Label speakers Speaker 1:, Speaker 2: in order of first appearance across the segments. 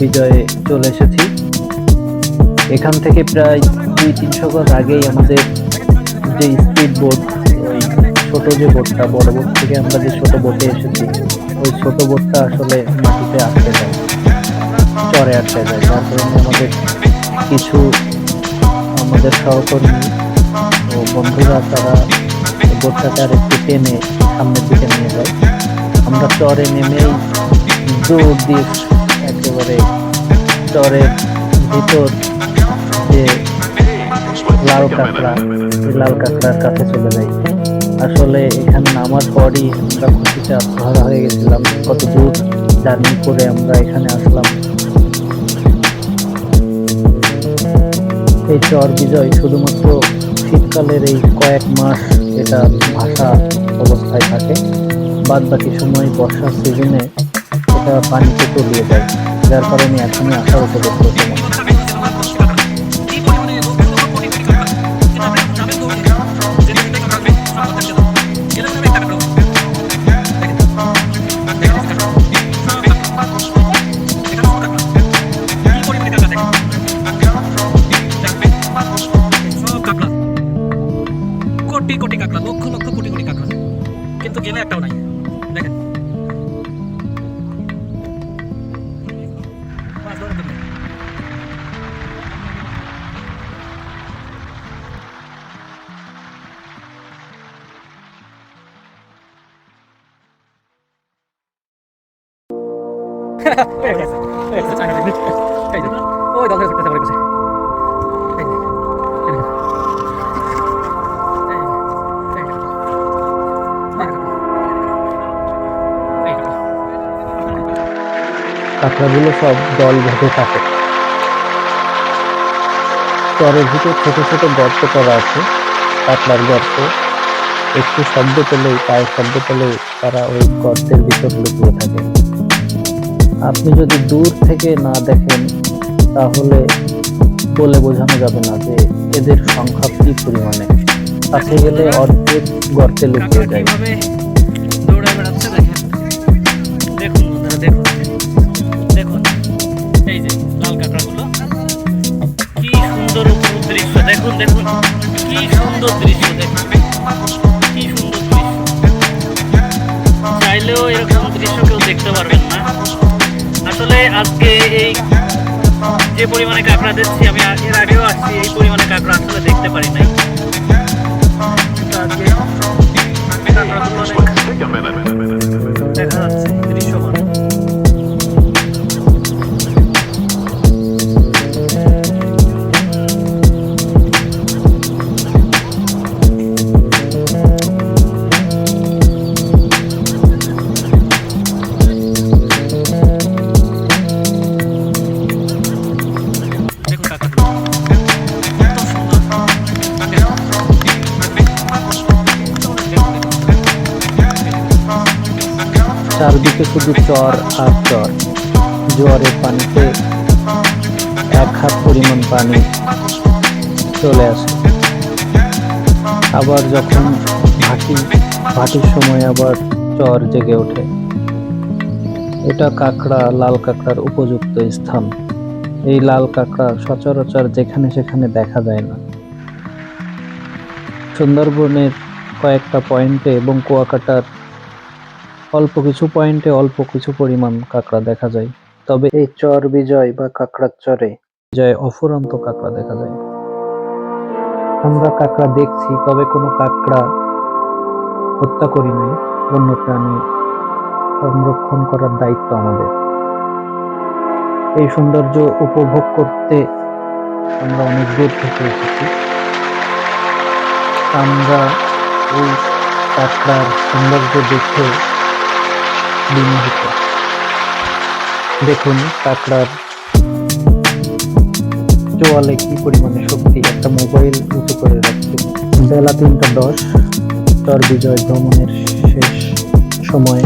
Speaker 1: বিজয়ে চলে এসেছি। এখান থেকে প্রায় দুই তিনশো গজ আগেই আমাদের যে স্পিড বোট ওই ছোট যে বোটটা বড় বোট থেকে আমরা যে ছোট বোটে এসেছি, ওই ছোট বোটটা আসলে মাটিতে আটকে যায়, চরে আটকে যায়। যার কারণে আমাদের কিছু আমাদের সহকর্মী ও বন্ধুরা তারা বোটটাকে আর একটু টেনে সামনের দিকে নিয়ে যায়। আমরা চরে নেমেই দৌড় দিয়ে একেবারে চরের ভিতর যে লাল কাঁকড়া লাল কাঁকড়ার কাছে চলে যাই। আসলে এখানে নামার পরই আমরা খুশিতে আত্মহারা হয়ে গেছিলাম। কত দূর জার্নি করে আমরা এখানে আসলাম। এই চর বিজয় শুধুমাত্র শীতকালের এই কয়েক মাস এটা ভাষা অবস্থায় থাকে। বাদ বাকি সময় বর্ষার সিজনে এটা পানিতে তলিয়ে যায়। যার করেনি এখনই আসার উপযুক্ত সময়
Speaker 2: ওই দল ধরে যে।
Speaker 1: কাঁকড়াগুলো সব দল ভেবে থাকে। চরের ভিতর ছোট ছোট গর্ত করা আছে। কাঁকড়ার গর্ত। একটু শব্দ পেলেই, পায়ের শব্দ পেলেই তারা ওই গর্তের ভিতর লুকিয়ে থাকে। আপনি যদি দূর থেকে না দেখেন, তাহলে বলে বোঝানো যাবে না যে এদের সংখ্যা কি পরিমাণে। কাছে গেলে অর্ধেক গর্তে লুকিয়ে যায়।
Speaker 2: দেখেন, দেখুন। কি সুন্দর দৃশ্য, দেখুন। কি সুন্দর দৃশ্য। চাইলেও এরকম দৃশ্য কেউ দেখতে পারবেন না। আজকে এই যে পরিমাণে কাঁকড়া দেখছি আমি এর আগেও আসছি, এই পরিমাণে কাঁকড়া আসলে দেখতে পারি নাই। দেখা যাচ্ছে।
Speaker 1: চারদিকে শুধু চর আর চর। জোয়ারের পানিতে এক হাত পরিমাণ পানি চলে আসে। আবার যখন ভাটি, ভাটির সময় আবার চর জেগে ওঠে। এটা কাঁকড়া, লাল কাঁকড়ার উপযুক্ত স্থান। এই লাল কাঁকড়া সচরাচর যেখানে সেখানে দেখা যায় না। সুন্দরবনের কয়েকটা পয়েন্টে এবং কুয়াকাটার অল্প কিছু পয়েন্টে অল্প কিছু পরিমাণ কাঁকড়া দেখা যায়। তবে এই চর বিজয় বা কাঁকড়ার চরে জয় অফুরন্ত কাঁকড়া দেখা যায়। আমরা কাঁকড়া দেখছি, তবে কোনো কাঁকড়া হত্যা করি নাই। বন্য প্রাণী সংরক্ষণ করার দায়িত্ব আমাদের। এই সৌন্দর্য উপভোগ করতে আমরা অনেক দূর থেকে এসেছি। আমরা এই কাঁকড়ার সৌন্দর্য দেখে বিমোহিত দেখুন কাঁকড়ার চোয়ালে কি পরিমাণে শক্তি একটা মোবাইল উঁচু করে রাখছে। বেলা তিনটা দশ চর বিজয় ভ্রমণের শেষ সময়ে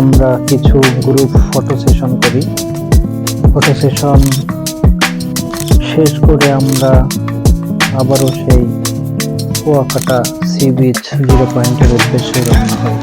Speaker 1: আমরা কিছু গ্রুপ ফটো সেশন করি। ফটো সেশন শেষ করে আমরা আবারও সেই কুয়াকাটা সি বিচ জিরো পয়েন্টের উদ্দেশ্যে রওনা হই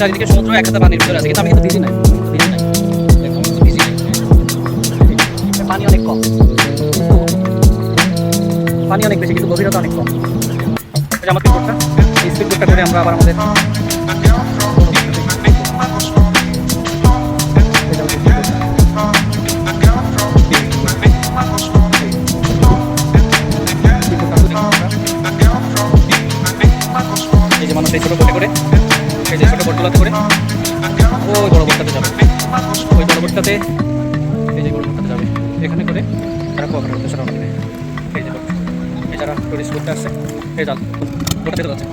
Speaker 2: চারিদিকে সমুদ্র একসাথে পানির ভিতরে আছে, কিন্তু আমি কিন্তু ভিজি নাই। পানি অনেক কম। পানি অনেক বেশি, কিন্তু গভীরতা অনেক কম। স্পিড বোটটা, এই স্পিড বোটটা আমরা আবার আমাদের এই যে আমাদের মানুষ এই ছোটো করে। বোটগুলোতে করে ওই বড় বটটাতে যাবে। ওই বড় বটটাতে এই যে বড় বটটাতে যাবে। এখানে করে তারা কোয়াকাটা করতে সেটা এই যে এছাড়া টুরিস্ট করতে আসছে, এই যান বটটাতে যাচ্ছে।